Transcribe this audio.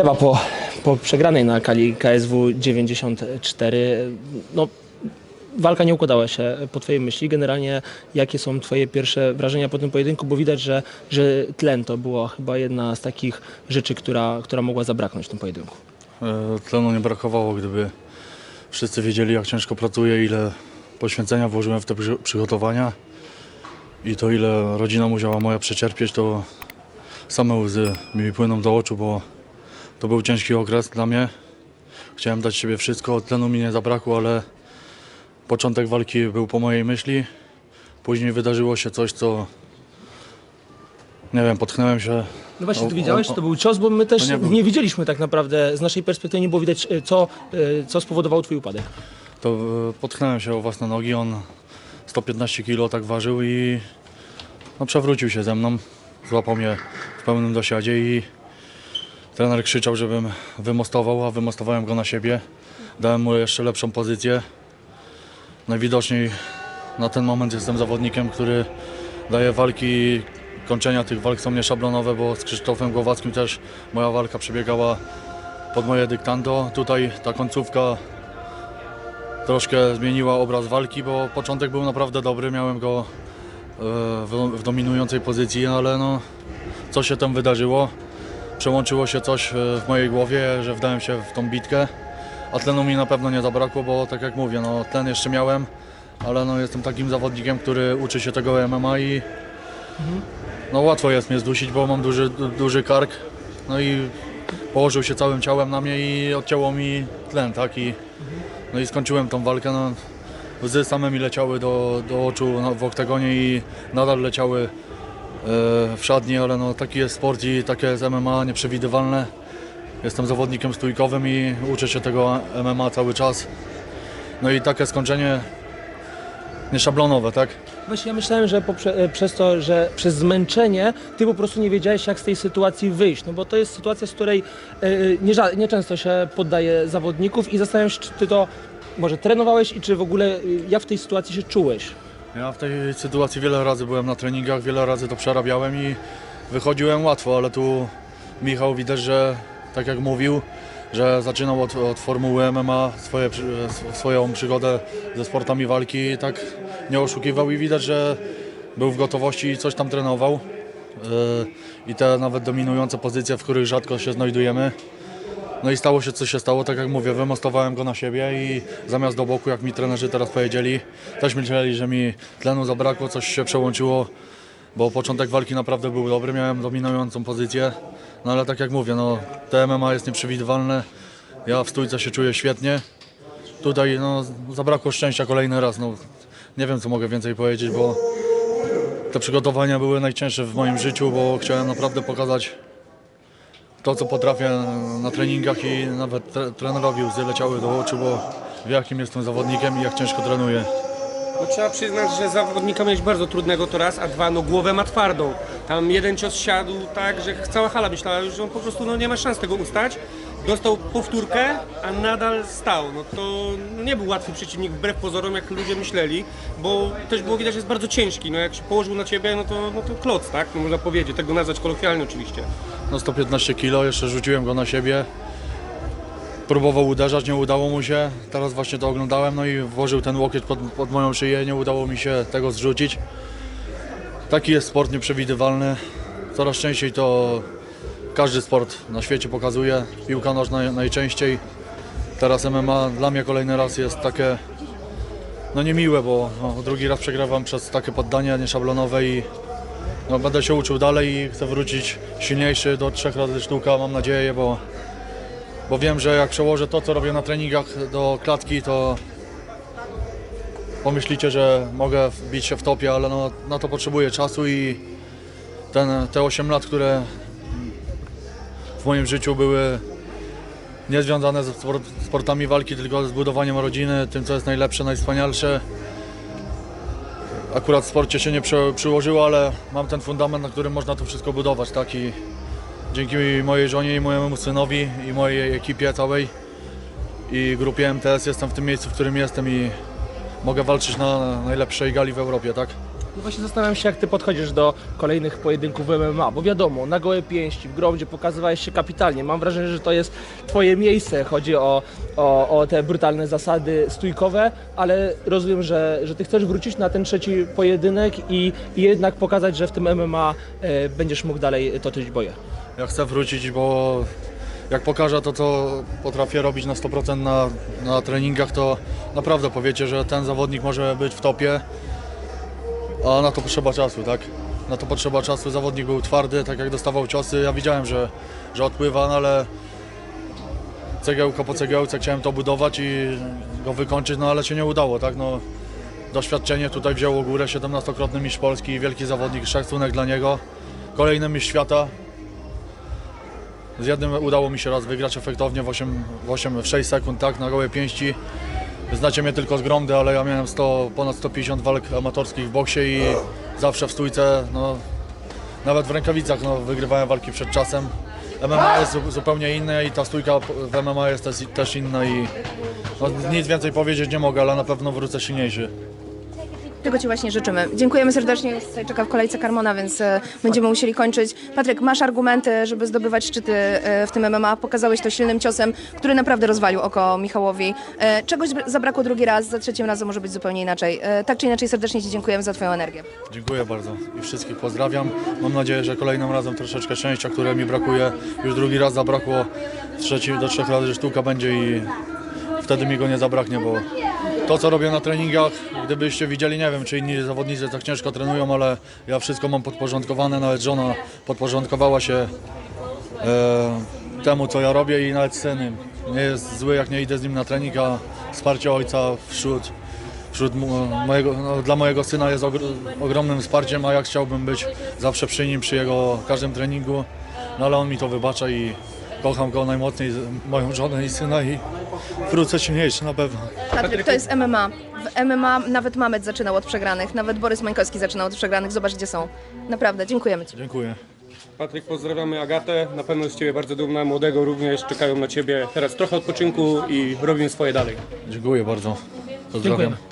gleba po, po przegranej na Kali KSW 94. No, walka nie układała się po Twojej myśli. Generalnie jakie są Twoje pierwsze wrażenia po tym pojedynku? Bo widać, że, że tlen to była chyba jedna z takich rzeczy, która, która mogła zabraknąć w tym pojedynku. E, Tlenu nie brakowało, gdyby wszyscy wiedzieli, jak ciężko pracuję, ile poświęcenia włożyłem w te przy- przygotowania i to, ile rodzina musiała moja przecierpieć, to same łzy mi płyną do oczu, bo to był ciężki okres dla mnie. Chciałem dać siebie wszystko, tlenu mi nie zabrakło, ale początek walki był po mojej myśli. Później wydarzyło się coś, co nie wiem, potknąłem się No właśnie, ty widziałeś, to był cios, bo my też to nie nie, widzieliśmy tak naprawdę, z naszej perspektywy nie było widać, e, co, e, co spowodowało Twój upadek. to e, potknąłem się o własne nogi. On 115 kg tak ważył i no, przewrócił się ze mną. Złapał mnie w pełnym dosiadzie i trener krzyczał, żebym wymostował, a wymostowałem go na siebie. Dałem mu jeszcze lepszą pozycję. Najwidoczniej na ten moment jestem zawodnikiem, który daje walki, kończenia tych walk są nieszablonowe, bo z Krzysztofem Głowackim też moja walka przebiegała pod moje dyktando. Tutaj ta końcówka troszkę zmieniła obraz walki, bo początek był naprawdę dobry, miałem go e, w, w dominującej pozycji, ale no, co się tam wydarzyło? Przełączyło się coś e, w mojej głowie, że wdałem się w tą bitkę, a tlenu mi na pewno nie zabrakło, bo tak jak mówię, no, tlen jeszcze miałem, ale no, jestem takim zawodnikiem, który uczy się tego MMA i no, łatwo jest mnie zdusić, bo mam duży, du- duży kark, no i położył się całym ciałem na mnie i odcięło mi tlen, tak, i no i skończyłem tą walkę. No, łzy same mi leciały do, do oczu no, w oktagonie i nadal leciały w szatni, ale no, taki jest sport i takie jest MMA nieprzewidywalne. Jestem zawodnikiem stójkowym i uczę się tego MMA cały czas. No i takie skończenie nieszablonowe, tak? Właśnie ja myślałem, że poprze- e, przez to, że przez zmęczenie ty po prostu nie wiedziałeś, jak z tej sytuacji wyjść. No bo to jest sytuacja, z której e, nie, ża- nie często się poddaje zawodników i zastanawiam się, czy ty to może trenowałeś i czy w ogóle e, jak w tej sytuacji się czułeś. Ja w tej sytuacji wiele razy byłem na treningach, wiele razy to przerabiałem i wychodziłem łatwo, ale tu Michał widać, że tak jak mówił, że zaczynał od, od formuły MMA swoje, swoją przygodę ze sportami walki i tak nie oszukiwał i widać, że był w gotowości i coś tam trenował. Yy, I te nawet dominujące pozycje, w których rzadko się znajdujemy. No i stało się co się stało, tak jak mówię, wymostowałem go na siebie i zamiast do boku, jak mi trenerzy teraz powiedzieli, też myśleli, że mi tlenu zabrakło, coś się przełączyło, bo początek walki naprawdę był dobry, miałem dominującą pozycję, no ale tak jak mówię, no te MMA jest nieprzewidywalne, ja w stójce się czuję świetnie, tutaj no zabrakło szczęścia kolejny raz, no nie wiem co mogę więcej powiedzieć, bo te przygotowania były najcięższe w moim życiu, bo chciałem naprawdę pokazać to, co potrafię na treningach i nawet tre- trenerowi łzy leciały do oczu, bo wie jakim jestem zawodnikiem i jak ciężko trenuję. No, trzeba przyznać, że zawodnika miałeś bardzo trudnego to raz, a dwa, no głowę ma twardą. Tam jeden cios siadł tak, że cała hala myślała, że on po prostu no, nie ma szans tego ustać. Dostał powtórkę, a nadal stał. No to nie był łatwy przeciwnik wbrew pozorom, jak ludzie myśleli, bo też było widać, że jest bardzo ciężki. No jak się położył na ciebie, no to, no to kloc, tak? No, można powiedzieć, tego nazwać kolokwialnie oczywiście. No 115 kg, jeszcze rzuciłem go na siebie. Próbował uderzać, nie udało mu się. Teraz właśnie to oglądałem, no i włożył ten łokieć pod, pod moją szyję, nie udało mi się tego zrzucić. Taki jest sport nieprzewidywalny. Coraz częściej to każdy sport na świecie pokazuje. Piłka nożna najczęściej. Teraz MMA dla mnie kolejny raz jest takie no niemiłe, bo no, drugi raz przegrywam przez takie poddania nieszablonowe i no, będę się uczył dalej i chcę wrócić silniejszy do trzech razy sztuka, mam nadzieję, bo, bo wiem, że jak przełożę to, co robię na treningach do klatki, to pomyślicie, że mogę wbić się w topie, ale no, na to potrzebuję czasu i ten, te 8 lat, które w moim życiu były nie związane ze sport, sportami walki, tylko z budowaniem rodziny, tym, co jest najlepsze, najwspanialsze, akurat w sporcie się nie przyłożyło, ale mam ten fundament, na którym można to wszystko budować, tak? I dzięki mojej żonie i mojemu synowi i mojej ekipie całej i grupie MTS jestem w tym miejscu, w którym jestem i mogę walczyć na najlepszej gali w Europie, tak? No właśnie zastanawiam się, jak ty podchodzisz do kolejnych pojedynków w MMA, bo wiadomo, na gołe pięści, w gromdzie pokazywałeś się kapitalnie. Mam wrażenie, że to jest twoje miejsce. Chodzi o, o, o te brutalne zasady stójkowe, ale rozumiem, że, że ty chcesz wrócić na ten trzeci pojedynek i, i jednak pokazać, że w tym MMA e, będziesz mógł dalej toczyć boje. Ja chcę wrócić, bo jak pokażę to, co potrafię robić na 100% na, na treningach, to naprawdę powiecie, że ten zawodnik może być w topie, a na to potrzeba czasu, tak? Na to potrzeba czasu. Zawodnik był twardy, tak jak dostawał ciosy. Ja widziałem, że, że odpływa, no ale cegiełka po cegiełce chciałem to budować i go wykończyć, no ale się nie udało, tak? No, doświadczenie tutaj wzięło górę, 17-krotny mistrz Polski, wielki zawodnik, szacunek dla niego. Kolejny mistrz świata, z jednym udało mi się raz wygrać efektownie w 8, w 8 w 6 sekund, tak, na gołe pięści. Znacie mnie tylko z gromdy, ale ja miałem 100, ponad 150 walk amatorskich w boksie i zawsze w stójce, no, nawet w rękawicach no, wygrywałem walki przed czasem. MMA jest zu- zupełnie inne i ta stójka w MMA jest też, też inna i no, nic więcej powiedzieć nie mogę, ale na pewno wrócę silniejszy. Tego Ci właśnie życzymy. Dziękujemy serdecznie. Już Tutaj czeka w kolejce Carmona, więc e, będziemy musieli kończyć. Patryk, masz argumenty, żeby zdobywać szczyty e, w tym MMA. Pokazałeś to silnym ciosem, który naprawdę rozwalił oko Michałowi. E, Czegoś br- zabrakło drugi raz, za trzecim razem może być zupełnie inaczej. Tak czy inaczej serdecznie Ci dziękujemy za Twoją energię. Dziękuję bardzo i wszystkich pozdrawiam. Mam nadzieję, że kolejnym razem troszeczkę szczęścia, które mi brakuje. Już drugi raz zabrakło, trzeci do trzech razy sztuka będzie i wtedy mi go nie zabraknie, bo to co robię na treningach, gdybyście widzieli, nie wiem czy inni zawodnicy tak ciężko trenują, ale ja wszystko mam podporządkowane, nawet żona podporządkowała się e, temu co ja robię i nawet syn nie jest zły jak nie idę z nim na trening, a wsparcie ojca wśród wśród mo- mojego, no, dla mojego syna jest ogr- ogromnym wsparciem, a ja chciałbym być zawsze przy nim, przy jego każdym treningu, no ale on mi to wybacza i kocham go najmocniej, moją żonę i syna i wrócę silniejszy na pewno. Patryk, to jest MMA. W MMA nawet Mamet zaczynał od przegranych, nawet Borys Mańkowski zaczynał od przegranych. Zobacz, gdzie są. Naprawdę, dziękujemy Ci. Dziękuję. Patryk, pozdrawiamy Agatę. Na pewno jest z Ciebie bardzo dumna, młodego również. Czekają na Ciebie teraz trochę odpoczynku i robimy swoje dalej. Dziękuję bardzo. Pozdrawiam. Dziękujemy.